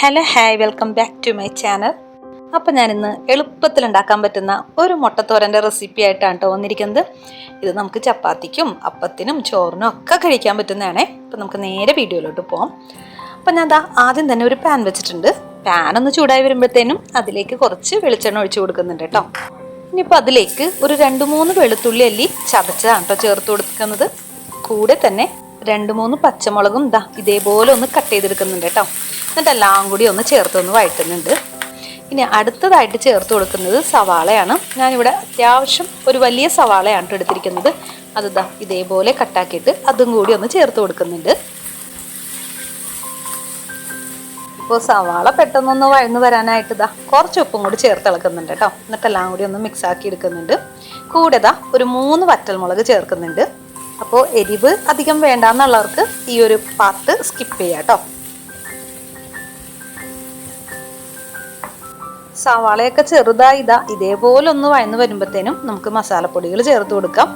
Hello hi welcome back to my channel അപ്പോൾ ഞാനിന്ന് എളുപ്പത്തിൽ ഉണ്ടാക്കാൻ പറ്റുന്ന ഒരു മുട്ടത്തോരന്റെ റെസിപ്പി ആയിട്ടാണ് കേട്ടോ വന്നിരിക്കുന്നത്. ഇത് നമുക്ക് ചപ്പാത്തിക്കും അപ്പത്തിനും ചോറിനും ഒക്കെ കഴിക്കാൻ പറ്റുന്നതാണേ. അപ്പോൾ നമുക്ക് നേരെ വീഡിയോയിലോട്ട് പോകാം അപ്പോൾ ഞാൻ ദാ ആദ്യം തന്നെ ഒരു പാൻ വെച്ചിട്ടുണ്ട്. പാൻ ഒന്ന് ചൂടായി വരുമ്പോഴത്തേനും അതിലേക്ക് കുറച്ച് വെളിച്ചെണ്ണ ഒഴിച്ചു കൊടുക്കുന്നുണ്ട് കേട്ടോ ഇനിയിപ്പോൾ അതിലേക്ക് ഒരു രണ്ട് മൂന്ന് വെളുത്തുള്ളി അല്ലി ചതച്ചതാണ് കേട്ടോ ചേർത്ത് കൊടുക്കുന്നത്. കൂടെ തന്നെ രണ്ട് മൂന്ന് പച്ചമുളകും ദാ ഇതേപോലെ ഒന്ന് കട്ട് ചെയ്തെടുക്കുന്നുണ്ട് കേട്ടോ എന്നിട്ട് എല്ലാം കൂടി ഒന്ന് ചേർത്ത് ഒന്ന് വഴറ്റുന്നുണ്ട്. ഇനി അടുത്തതായിട്ട് ചേർത്ത് കൊടുക്കുന്നത് സവാളയാണ്. ഞാനിവിടെ അത്യാവശ്യം ഒരു വലിയ സവാളയാണ് എടുത്തിരിക്കുന്നത്. അത് ദാ ഇതേപോലെ കട്ടാക്കിയിട്ട് അതും കൂടി ഒന്ന് ചേർത്ത് കൊടുക്കുന്നുണ്ട്. ഇപ്പോൾ സവാള പെട്ടെന്നൊന്ന് വഴന്ന് വരാനായിട്ട് ഇതാ കുറച്ച് ഉപ്പും കൂടി ചേർത്ത് ഇളക്കുന്നുണ്ട് കേട്ടോ എന്നിട്ടെല്ലാം കൂടി ഒന്ന് മിക്സ് ആക്കി എടുക്കുന്നുണ്ട്. കൂടെ ഇതാ ഒരു മൂന്ന് വറ്റൽമുളക് ചേർക്കുന്നുണ്ട്. അപ്പോൾ എരിവ് അധികം വേണ്ട വേണ്ടാന്നുള്ളവർക്ക് ഈ ഒരു പാർട്ട് സ്കിപ്പ് ചെയ്യാം കേട്ടോ സവാളയൊക്കെ ചെറുതായി ഇതാ ഇതേപോലെ ഒന്ന് വഴന്ന് വരുമ്പോഴത്തേനും നമുക്ക് മസാലപ്പൊടികൾ ചേർത്ത് കൊടുക്കാം.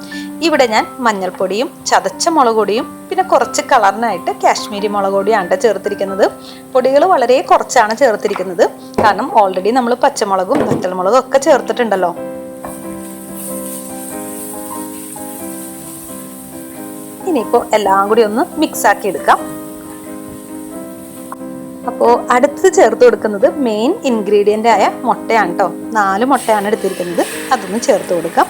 ഇവിടെ ഞാൻ മഞ്ഞൾപ്പൊടിയും ചതച്ച മുളക് പൊടിയും പിന്നെ കുറച്ച് കളറിനായിട്ട് കാശ്മീരി മുളക് പൊടിയാണ് ചേർത്തിരിക്കുന്നത്. പൊടികൾ വളരെ കുറച്ചാണ് ചേർത്തിരിക്കുന്നത്. കാരണം ഓൾറെഡി നമ്മൾ പച്ചമുളകും വറ്റൽമുളകും ഒക്കെ ചേർത്തിട്ടുണ്ടല്ലോ. ഇനിയിപ്പോൾ എല്ലാം കൂടി ഒന്ന് മിക്സ് ആക്കി എടുക്കാം. അപ്പോൾ അടുത്തത് ചേർത്ത് കൊടുക്കുന്നത് മെയിൻ ഇൻഗ്രീഡിയന്റ് ആയ മുട്ടയാണ് കേട്ടോ നാല് മുട്ടയാണ് എടുത്തിരിക്കുന്നത്. അതൊന്ന് ചേർത്ത് കൊടുക്കാം.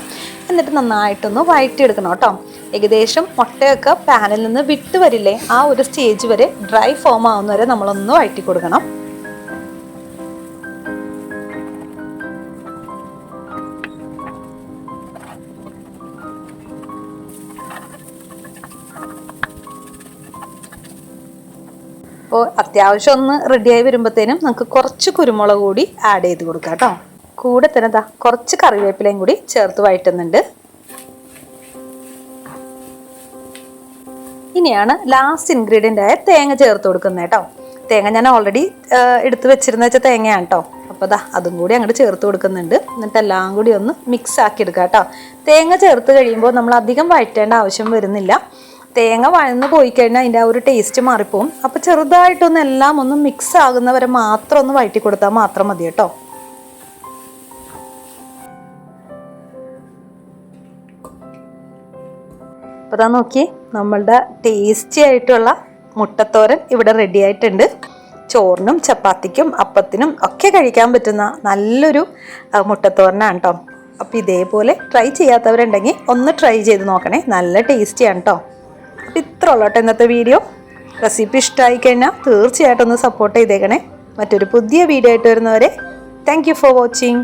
എന്നിട്ട് നന്നായിട്ടൊന്ന് വഴറ്റിയെടുക്കണം കേട്ടോ ഏകദേശം മുട്ടയൊക്കെ പാനിൽ നിന്ന് വിട്ട് വരില്ലേ? ആ ഒരു സ്റ്റേജ് വരെ ഡ്രൈ ഫോം ആവുന്ന വരെ നമ്മളൊന്ന് വഴറ്റി കൊടുക്കണം. അപ്പോൾ അത്യാവശ്യം ഒന്ന് റെഡിയായി വരുമ്പോഴത്തേനും നമുക്ക് കുറച്ച് കുരുമുളക് കൂടി ആഡ് ചെയ്ത് കൊടുക്കാം കേട്ടോ. കൂടെ തന്നെ ദാ കുറച്ച് കറിവേപ്പിലയും കൂടി ചേർത്ത് വഴറ്റുന്നുണ്ട്. ഇനിയാണ് ലാസ്റ്റ് ഇൻഗ്രീഡിയന്റ് ആയ തേങ്ങ ചേർത്ത് കൊടുക്കുന്നത് കേട്ടോ. തേങ്ങ ഞാൻ ഓൾറെഡി എടുത്ത് വെച്ചിരുന്ന വെച്ച തേങ്ങയാണ് കേട്ടോ. അപ്പോൾ ദാ അതും കൂടി അങ്ങോട്ട് ചേർത്ത് കൊടുക്കുന്നുണ്ട്. എന്നിട്ട് എല്ലാം കൂടി ഒന്ന് മിക്സ് ആക്കി എടുക്കുക കേട്ടോ. തേങ്ങ ചേർത്ത് കഴിയുമ്പോൾ നമ്മൾ അധികം വഴറ്റേണ്ട ആവശ്യം വരുന്നില്ല. തേങ്ങ വഴന്ന് പോയി കഴിഞ്ഞാൽ അതിന്റെ ആ ഒരു ടേസ്റ്റ് മാറിപ്പോവും. അപ്പോൾ ചെറുതായിട്ടൊന്ന് എല്ലാം ഒന്ന് മിക്സ് ആകുന്നവരെ മാത്രം ഒന്ന് വഴറ്റി കൊടുത്താൽ മാത്രം മതി കേട്ടോ. അപ്പോൾ നോക്കി നമ്മളുടെ ടേസ്റ്റി ആയിട്ടുള്ള മുട്ടത്തോരൻ ഇവിടെ റെഡി ആയിട്ടുണ്ട്. ചോറിനും ചപ്പാത്തിക്കും അപ്പത്തിനും ഒക്കെ കഴിക്കാൻ പറ്റുന്ന നല്ലൊരു മുട്ടത്തോരനാണ് കേട്ടോ. അപ്പോൾ ഇതേപോലെ ട്രൈ ചെയ്യാത്തവരുണ്ടെങ്കിൽ ഒന്ന് ട്രൈ ചെയ്ത് നോക്കണേ. നല്ല ടേസ്റ്റിയാണ് കേട്ടോ. കേട്ടോ ഇന്നത്തെ വീഡിയോ. റെസിപ്പി ഇഷ്ടമായി കഴിഞ്ഞാൽ തീർച്ചയായിട്ടും ഒന്ന് സപ്പോർട്ട് ചെയ്തേക്കണേ. മറ്റൊരു പുതിയ വീഡിയോ ആയിട്ട് വരുന്നവരെ താങ്ക് ഫോർ വാച്ചിങ്